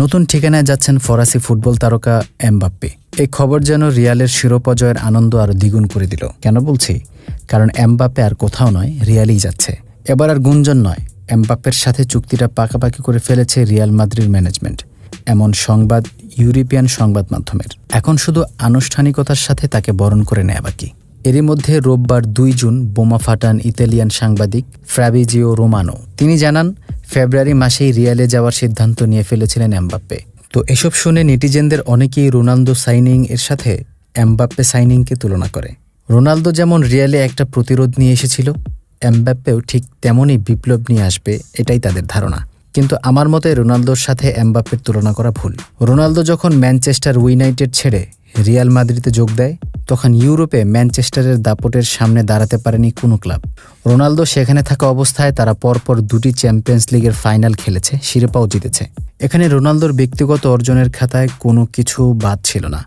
নতুন ঠিকানায় যাচ্ছেন ফরাসি ফুটবল তারকা এমবাপ্পে। এই খবর যেন রিয়ালের শিরোপা জয়ের আনন্দ আরও দ্বিগুণ করে দিল। কেন বলছি? কারণ এমবাপ্পে আর কোথাও নয়, রিয়ালেই যাচ্ছে। এবার আর গুঞ্জন নয়, এমবাপ্পের সাথে চুক্তিটা পাকাপাকি করে ফেলেছে রিয়াল মাদ্রিদ ম্যানেজমেন্ট। এমন সংবাদ ইউরোপিয়ান সংবাদ মাধ্যমের। এখন শুধু আনুষ্ঠানিকতার সাথে তাকে বরণ করে নেয় বাকি। এরই মধ্যে রোববার দুই জুন বোমা ফাটান ইতালিয়ান সাংবাদিক ফ্র্যাবিজিও রোমানো। তিনি জানান ফেব্রুয়ারি মাসেই রিয়ালে যাওয়ার সিদ্ধান্ত নিয়ে ফেলেছিলেন এমবাপ্পে। তো এসব শুনে নেটিজেনদের অনেকেই রোনালদো সাইনিং এর সাথে এমবাপ্পে সাইনিংকে তুলনা করে। রোনালদো যেমন রিয়ালে একটা প্রতিরোধ নিয়ে এসেছিল, এমবাপ্পেও ঠিক তেমনই বিপ্লব নিয়ে আসবে এটাই তাদের ধারণা। কিন্তু আমার মতে রোনালদোর সাথে এমবাপ্পের তুলনা করা ভুল। রোনালদো যখন ম্যানচেস্টার ইউনাইটেড ছেড়ে রিয়াল মাদ্রিদে যোগ দেয় তখন ইউরোপে ম্যানচেস্টারের দাপটের সামনে দাঁড়াতে পারেনি কোনো ক্লাব। রোনালদো সেখানে থাকা অবস্থায় তারা পরপর দুটি চ্যাম্পিয়ন্স লিগের ফাইনাল খেলেছে, শিরোপাও জিতেছে। এখানে রোনালদোর ব্যক্তিগত অর্জনের খাতায় কোনো কিছু বাদ ছিল না।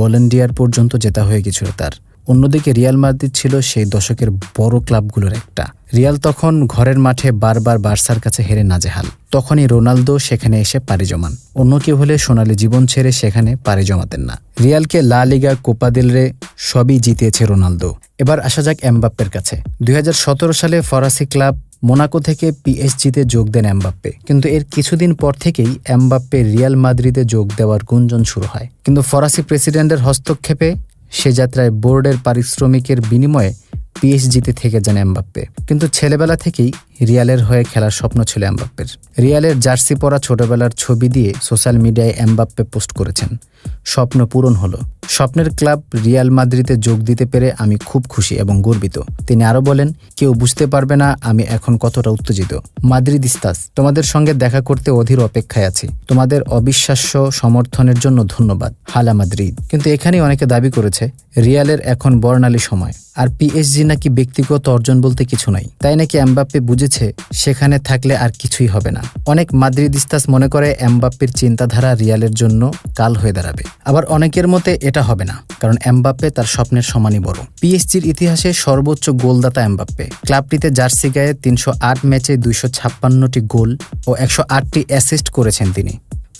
বলেন্ডিয়ার পর্যন্ত জেতা হয়ে গেছিল তার। অন্যদিকে রিয়াল মাদ্রিদ ছিল সেই দশকের বড় ক্লাবগুলোর একটা। রিয়াল তখন ঘরের মাঠে বারবার বার্সার কাছে হেরে নাজেহাল। তখনই রোনালদো সেখানে এসে পাড়ি জমান। অন্য কেউ হলে সোনালি জীবন ছেড়ে সেখানে পাড়ি জমাতেন না। রিয়ালকে লা লিগা, কোপা দিল রে, সবই জিতিয়েছে রোনালদো। এবার আসা যাক এমবাপ্পের কাছে। দুই হাজার সতেরো সালে ফরাসি ক্লাব মোনাকো থেকে পিএসজিতে যোগ দেন এমবাপ্পে। কিন্তু এর কিছুদিন পর থেকেই এমবাপ্পে রিয়াল মাদ্রিদে যোগ দেওয়ার গুঞ্জন শুরু হয়। কিন্তু ফরাসি প্রেসিডেন্টের হস্তক্ষেপে সে যাত্রায় বোর্ডের পারিশ্রমিকের বিনিময়ে পিএসজিতে থেকে যান এমবাপ্পে। কিন্তু ছেলেবেলা থেকেই রিয়ালের হয়ে খেলার স্বপ্ন ছিল এমবাপ্পের। রিয়ালের জার্সি পরা ছোটবেলার ছবি দিয়ে সোশ্যাল মিডিয়ায় এমবাপ্পে পোস্ট করেছেন। স্বপ্ন পূরণ হলো। স্বপ্নের ক্লাব রিয়াল মাদ্রিদে যোগ দিতে পেরে আমি খুব খুশি এবং গর্বিত। তিনি আরও বলেন, কেউ বুঝতে পারবে না আমি এখন কতটা উত্তেজিত। মাদ্রিদ ইস্তাস, তোমাদের সঙ্গে দেখা করতে অধীর অপেক্ষায় আছি। তোমাদের অবিশ্বাস্য সমর্থনের জন্য ধন্যবাদ, হালা মাদ্রিদ। কিন্তু এখানেই অনেকে দাবি করেছে, রিয়ালের এখন বর্ণালী সময়। আর পিএসজি নাকি ব্যক্তিগত অর্জন বলতে কিছু নাই। তাই নাকি এমবাপ্পে বুঝেছে, সেখানে থাকলে আর কিছুই হবে না। অনেক মাদ্রিদিস্তাস মনে করে, এমবাপ্পের চিন্তাধারা রিয়ালের জন্য কাল হয়ে দাঁড়াবে। আবার অনেকের মতে, এটা হবে না, কারণ এমবাপ্পে তার স্বপ্নের সমানই বড়। পিএসজির ইতিহাসে সর্বোচ্চ গোলদাতা এমবাপ্পে। ক্লাবটিতে জার্সি গায়ে তিনশো আট ম্যাচে দুইশো ছাপ্পান্নটি গোল ও একশো আটটি অ্যাসিস্ট করেছেন তিনি।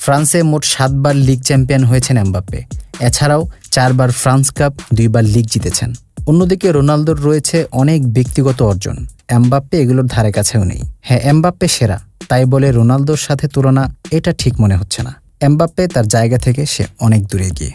ফ্রান্সে মোট সাতবার লিগ চ্যাম্পিয়ন হয়েছেন এমবাপ্পে। এছাড়াও চারবার ফ্রান্স কাপ, দুইবার লিগ জিতেছেন। অন্যদিকে রোনালদোর রয়েছে অনেক ব্যক্তিগত অর্জন। এমবাপ্পে এগুলোর ধারে কাছেও নেই। হ্যাঁ এমবাপ্পে সেরা, তাই বলে রোনালদোর সাথে তুলনা এটা ঠিক মনে হচ্ছে না। এমবাপ্পে তার জায়গা থেকে সে অনেক দূরে গিয়ে